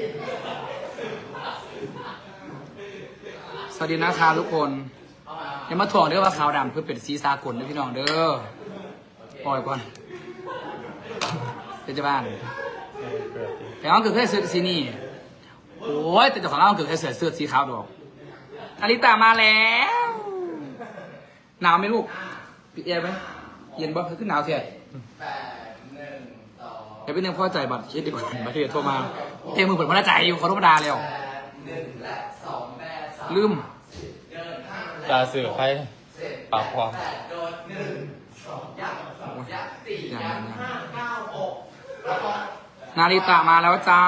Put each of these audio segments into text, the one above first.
สวัสดีนะครับทุกคนอย่ามาถ่วงเด้อว่าขาวดำเพื่อเป็นสีสากลเด้อพี่น้องเด้อปล่อยก่อนเป็นเจ้าบ้านแต่ว่าเกิดแค่เสื้อสีนี่โอ้ยแต่เจ้าของร้านเกิดแค่เสื้อเสื้อสีขาวดอกอาริตามาแล้วหนาวไหมลูกปิดแอร์ไหมเย็นบ่ขึ้นหนาวเสียเดี๋ยวพี่นึงพ่อใจายบัตรคิดดีกว่าบัตรที่โทรมา เทมือเปิดพนักใจายอยู่ขอโทษธรรมดาแล้วลืมตาสื่อใครปากความอย่างนั้นนาริตะมาแล้วจ้า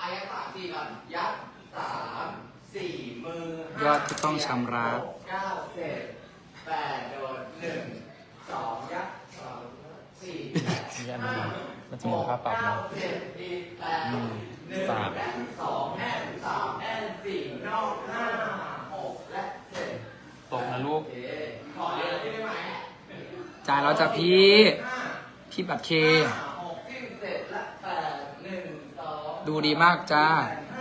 อายะสามสี่ก่อนยัดสามสี่มือยอดที่ต้องชำระเก้าเจ็ดแปดโดดหนึ่งสองยัดสองสี่นี่อันนี้ มันจะมีค่าปรับเก้านะเจ็ดอีกแปดอืมหนึ่งสามและสองแอนสามแอนสี่นอกห้าหกและเจ็ดตกนะลูกโอเคขอเยอะได้ไหมจ่ายแล้วจ้ะพี่ พี่บัตรเคห้าหกที่เจ็ดและแปดหนึ่งสองดูดีมากจ้า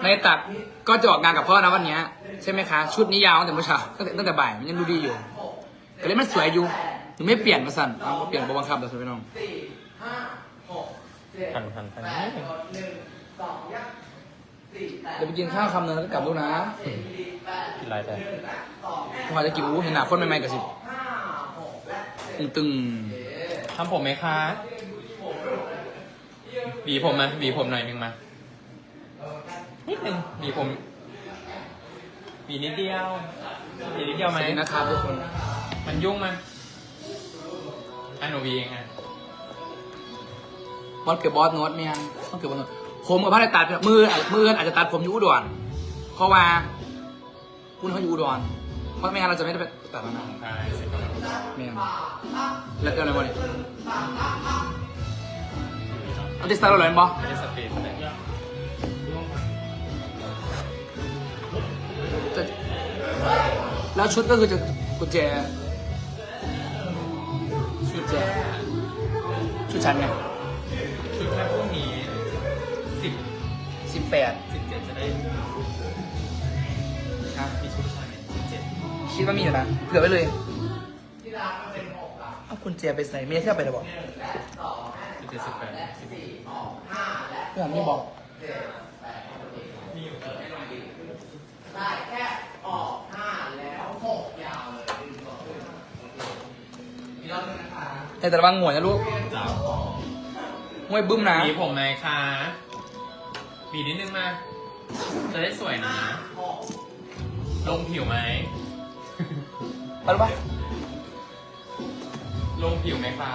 ในตัดก็จะออกงานกับพ่อนะวันเนี้ยใช่ไหมคะ ชุดนี้ยาวตั้งแต่เมื่อเช้าตั้งแต่ตั้งแต่บ่ายมันยังดูดีอยู่ก็เลยมันสวยอยู่ถึงไม่เปลี่ยนมาสั่นเอาเปลี่ยนบบังคับเดี๋ยวพี่น้องสี่ ห้าหกเจ็ดหันหันหันแปนี่ดโดดหนึ่งสองยัดสี่แปดเดี๋ยวไปกินข้าวคำนึงแล้วก็กลับลูกนะกินอะไรแต่พอจะกินอู้เห็นหน้าคนใหม่ๆกับสิตึงทำผมไหมคะหวีผมไหมหวีผมหน่อยนึงมานิดนึงหวีผมหวีนิดเดียวหวีนิดเดียวๆไหสมวัสดีนะครับทุกคน มันยุ่งไหมอันหนูหวีเองไงบ อสเกิดบอสโน้ตเนี่ยบอสเกิดบอสโน้ตผมกับพ่อได้ตัดมือมืออาจจะตัดผมอยู่อุดรเพราะว่าคุณเขาอยู่อุดรเพราะไม่งั้นเราจะไม่ได้ไปตัดแล้วนะใช่เสร็จแล้วไม่งั้นแล้วเอาอะไรบ้างเอาดิสตาร์เราเลยบอสไม่ได้สเปรย์เท่าไหร่จะแล้วชุดก็คือจะกุญแจชุดแรกชุดชั้นไง แปดสิบเจ็ดจะได้นะมีชุดชายสิบเจ็ดคิดว่ามีอยู่นะเผื่อไว้เลยเอากุญแจไปใส่เมียเที่ยวไปเดี๋ยวบอกสิบเจ็ดสิบแปดสิบเพื่อนไม่บอกมีอยู่ได้แค่ออกห้าแล้วหกยาวเลยดึงต่อขึ้นมีรอบนึงนะคะแต่แต่ระวังหมวยนะลูกจ้าหมวยบึ้มนะหวีผมไหมคะ หวีนิดนึงมา จะได้สวยนะ ลงผิวไหมไปรู้ปะลงผิวไหมคะ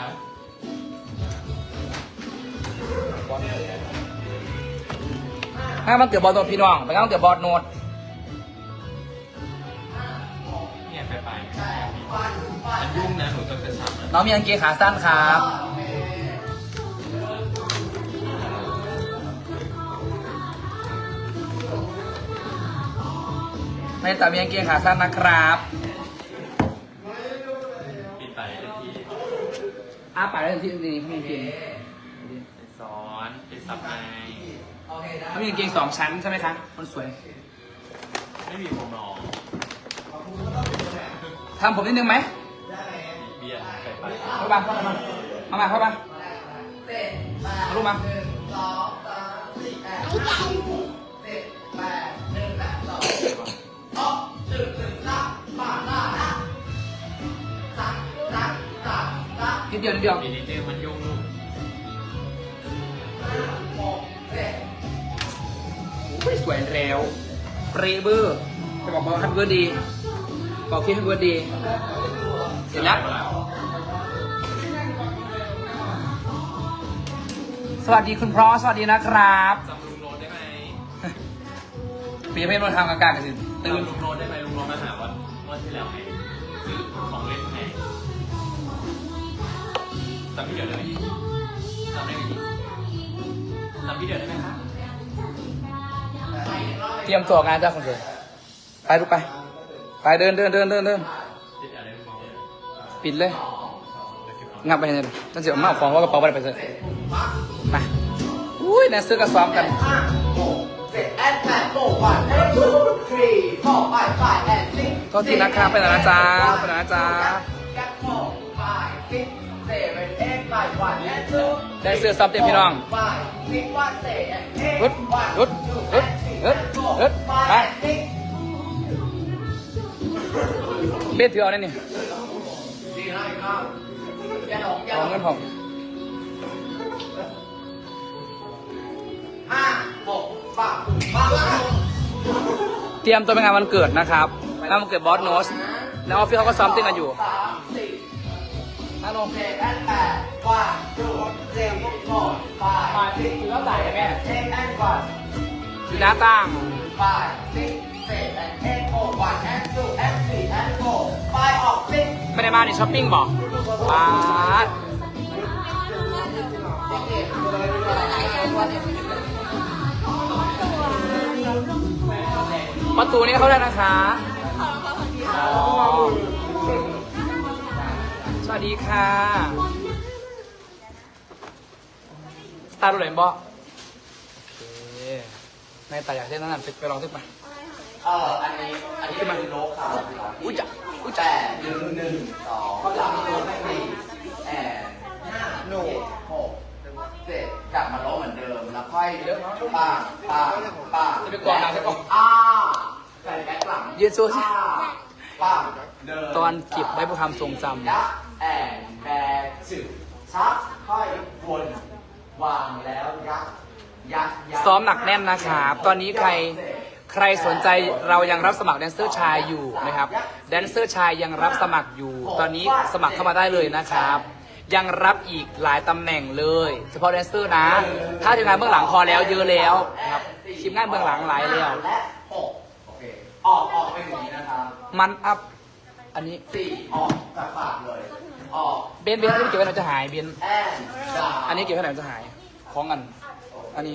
ถ้ามันเกิดบอลตัวพี่น้องไปงั้นมันเกิดบอลโนดเนี่ยไปไปมันยุ่งนะหนูต้องกระชับนะน้องมีกางเกงขาสั้นครับ ไม่แต่มีกางเกงขาสั้นนะครับปิดไปทันทีอ้าปากได้ทันทีนี่มีกางเกงเป็นซ้อนเป็นซับในโอเคได้เขามีกางเกงสองชั้นใช่ไหมคะคนสวย ไม่มีผมหรอทำผมนิดนึงไหมเบียร์ไปไปเข้ามาเข้ามาเอามาเข้ามาเจ็ดแปดเอาลูกมา นิดเดียวนิดเดียวอีกนิดนึงมันยุ่งลูกหกเจ็ดโอ้ยสวยแล้วเปรเบอร์จะบอกว่าฮันเบอร์ดีบอกคิดฮันเบอร์ดีเสร็จแล้วสวัสดีคุณพรอสวัสดีนะครับจำลุงโรนได้ไหมปีเพชรนนทางกลางๆกันสิตื่นจำลุงโรนได้ไหมลุงโรนมาหาวันวันที่แล้วไงซื้อของเล่นให้ จำพี่เดี๋ยวได้ไหมจำได้ไหมจำพี่เดี๋ยวได้ไหมคะเตรียมตัวงานจ้าคนสวยไปลูกไป ไปเดินเดินเดินเดินเดินติดอะไรลุงโรนปิดเลย งับไปเนี่ยตั้งเสียมาเอาของว่ากระเป๋าไปไปเลยมาอุ้ยนะซื้อกระสอบกันห้าหก and back go one and two three four five five and six โทษทีนะครับไปไหนนะจ๊ะไปไหนนะจ๊ะ Get four seven eight five one and two ได้เสื้อซับเต็มพี่น้อง five six one seven eight ฮึด one ฮึด two ฮึด and three ฮึด and four ฮึดไปเบ็ดถือเอาได้นี่สี่ของเงินผมห้าหกปากปากเตรียมตัวไปงานวันเกิดนะครับงานวันเกิดบอสโนสแล้วออฟฟิศเขาก็ซ้อมเต้นกันอยู่ สามสี่ฮัลโหลเจ็ดแอนแปดวันดูเจ็ดหกแปดมาที่ถือแล้วใส่แม่เจ็ดแอนวันอยู่หน้าตั้ง five six seven eight oh one and two and three and four five ออก six ไม่ได้มาในช้อปปิ้งบอกป้าประตูนี้เขาได้นะคะ สวัสดีค่ะสตาร์ดูเลยบอโอเคในแต่อยากเล่นนั่นไปลองเต้นไปเอ่ออันนี้ อันนี้เป็นโลคาร์อุ้ยจ้ะอุ้ยแปจ้ะดหนึ่งหนึ่งสองสามสี่แอนห้าหกหกเจ็ดกลับมาโลเหมือนเดิม แล้วค่อยป้าป้าป้าจะไปกวาดน้ำใช่ปะอ่าใส่แบ็คหลังยืนสู้สิป้าป้าเดินตอนเก็บไว้เพื่อความทรงจำยัก แอนแบกจึกชักค่อยวนวางแล้วยักยักยักซ้อมหนักแน่นนะครับ ตอนนี้ใครใครสนใจเรายังรับสมัครแดนเซอร์ชายอยู่นะครับ แดนเซอร์ชายยังรับสมัครอยู่ ตอนนี้สมัครเข้ามาได้เลยนะครับ ยังรับอีกหลายตำแหน่งเลย เฉพาะแดนเซอร์นะ ถ้าทีมงานเบื้องหลังพอแล้วเยอะแล้วนะครับทีมงานเบื้องหลังหลายแล้วและหกโอเคออกออกไปอย่างนี้นะครับ มันอัพอันนี้สี่ออกจากปากเลย ออกเบนเบนอันนี้เก็บไว้ไหนจะหายเบนแอนดาอันนี้เก็บไว้ไหนจะหายของกัน อันนี้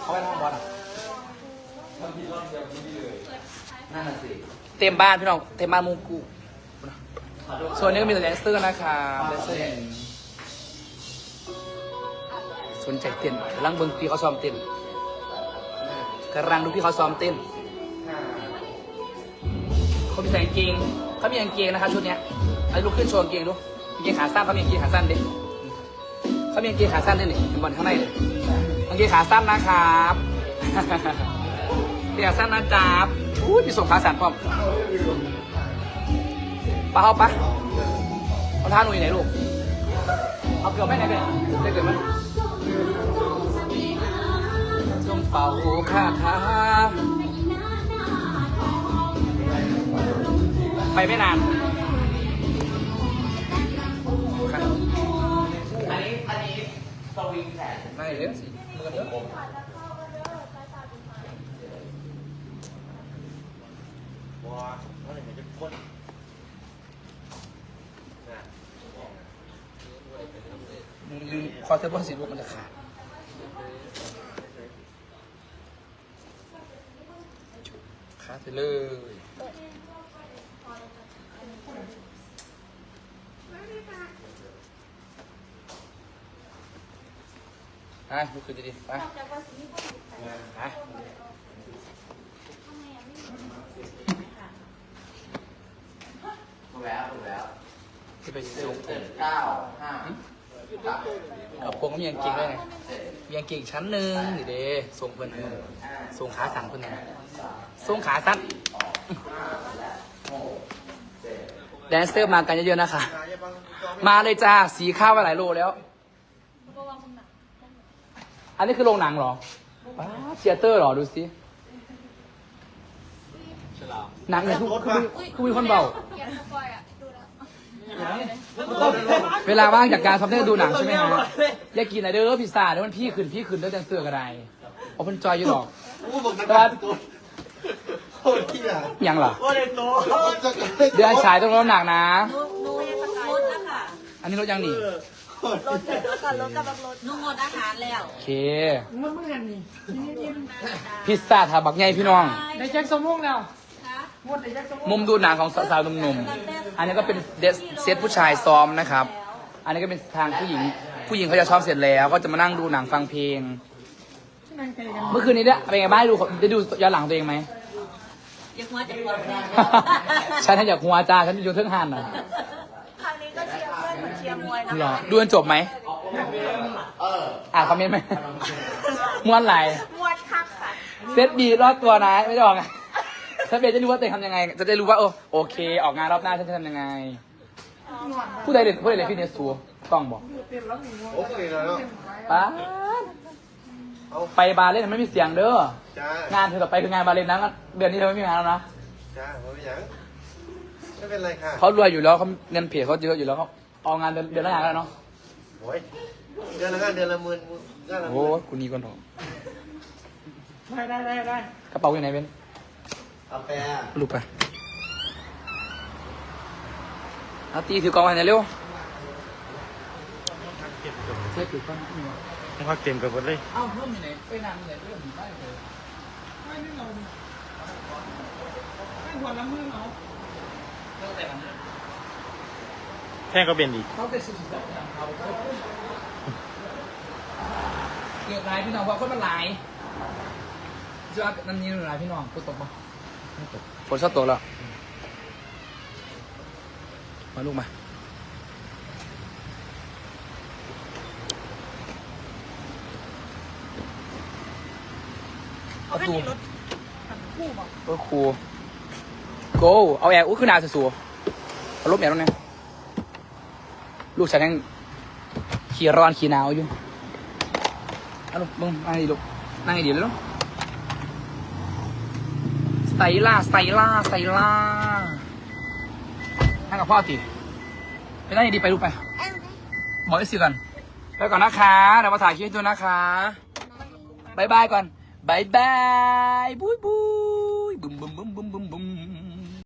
เขาไว้หน้าบอลอะนั่นน่ะสิเต็มบ้านพี่น้องเต็มบ้านมูกูส่วนนี้ก็มีแต่แดนเซอร์นะครับแดนเซอร์หญิงสนใจเต้นกำลังเบิ่งพี่เขาซ้อมเต้นกำลังดูพี่เขาซ้อมเต้น เขามีใส่กางเกงเขามีกางเกงนะครับชุดเนี้ยไอ้ลุกขึ้นโชว์กางเกงดูกางเกงขาสั้นเขามีกางเกงขาสั้นดิเขามีกางเกงขาสั้นด้วยนี่เป็นบอลข้างในเลยกางเกงขาสั้นนะครับเกงขาสั้นนะจ๊าบอุ้ยส่งขาสั้นพร้อมปะเข้าปะเอาท่าหนูอยู่ไหนลูกเอาเกลือไปไหนไปได้เกลือไหมจงเป่าคาถา ไปไม่นานอันนี้ อันนี้สวิงแขนไม่เลี้ยงสิมือเด้อว้าอะไรเนี่ยจะพ่นลืมคอเทปเปอร์สีลูกมันจะขาดขาดไปเลย ไปลุกขึ้นดีๆไปไปถูกแล้วถูกแล้วที่ไปสิส่งเจ็ดเก้าห้าครับกับพงก็มีกางเกงด้วยไงเจ็ดมีกางเกงชั้นหนึ่งนี่เด้ส่งเพิ่นส่งขาสั่งเพิ่นนะสามส่งขาสั้นออกห้าแดแดนเซอร์มากันเยอะๆนะคะ มาเลยจ้า สีข้าวไปหลายโลแล้ว อันนี้คือโรงหนังเหรอป้าเทียเตอร์เหรอ ดูสิหนังเนี่ยคือคือคือมีคนเบา อย่าสปอยอะ ดูแล้ว เวลาว่างจากการซ้อมเต้นดูหนังใช่ไหมฮะอยากกินอะไรเด้อพิซซ่าเดี๋ยวมันพี่ขึ้นพี่ขึ้นเด้อแดนเซอร์ก็ได้เอาเพิ่นจอยอยู่หรอก อู้บอกนะแต่ว่าโคตรที่อะยังเหรอ โคตรโตเดือนฉายต้องลดหนักนะนูนูรถแล้วค่ะอันนี้ลดยังนี่ รถแล้วก่อนรถกำลังรถนูงดอาหารแล้วโอเคพิซซ่าถาบักใหญ่พี่น้องในแจ็คสมุกแล้วมุมดูหนังของสาวๆหนุ่มๆ อันนี้ก็เป็นเดสเซตผู้ชายซ้อมนะครับ อันนี้ก็เป็นทางผู้หญิง ผู้หญิงเขาจะชอบเสร็จแล้ว ก็จะมานั่งดูหนังฟังเพลงเมื่อคืนนี้เนี่ยเป็นไงบ้างได้ดูได้ดูย้อนหลังตัวเองไหมยังหัวจะปวดแน่ฉันให้อยากหัวจ้าฉันจะดูเทิงหันอะ หรอคะดูจนจบไหมเอออ่านคอมเมนต์ไหมม้วนไหลมวยคักค่ะเซตบีรอดตัวนะไม่ได้บอกไงถ้าเบสจะรู้ว่าตัวเองทำยังไง จะได้รู้ว่าโอโอเค ออกงานรอบหน้าฉันจะทำยังไงผู้ใดเด่นผู้ใดเด่นฟิตเนสสูต้องบอกโอเคแล้วเนาะป้าดเอาไปบาร์เล่นไม่มีเสียงเด้อจ้างานเธอต่อไปคืองานบาร์เล่นนะเดือนนี้เธอไม่มีงานแล้วนะจ้าไม่เป็นหยังไม่เป็นไรค่ะเขารวยอยู่แล้วเขาเงินเพจเขาเยอะอยู่แล้วเขา เอางานเดือนเดือนละงานแล้วเนาะโอ้ยเดือนละงานเดือนละหมื่นเดือนละหโอ้มื่นคุณนี่คนทองได้ได้ได้ได้กระเป๋าอยู่ไหนเบนเอาแปะลูกไปเอาตีถือกองไว้หน่อยเร็วเช็คถือกล้องนี่วะต้องพักเต็มกับหมดเลยเอ้าเพิ่มอยู่ไหนไปนานอยู่ไหนเพิ่มอยู่ได้เลย ไม่ไม่เราไม่ควรละมือเนาะเราแต่กันนะ แท่งก็เป็นอีกเขาเป็นสิ่งที่แบบเขาเขาเกิดหลายพี่น้องเพราะคนมันหลายเจ้านั่นนี่หลายพี่น้องฝนตกปะไม่ตกฝนชอบตกแล้ว มาลูกมาเขาไม่มีรถคู่บอกเออครูโกเอาแอร์อู้ขึ้นหนาสัวๆเอาลบแอร์ตรงนี้ ลูกฉันยังขี่ร้อนขี่หนาวอยู่เอาลูกมึงนั่งดีลูกนั่งดีเลยลูกสไตล่าสไตล่าสไตล่านั่งกับพ่อติไปนั่งดีไปลูกไปบอกไอ้สิก่อนไปก่อนนะคะเดี๋ยวมาถ่ายคลิปให้ดูนะคะบายบายก่อนบายบายบุยบุยบึมบึมบึมบึมบึม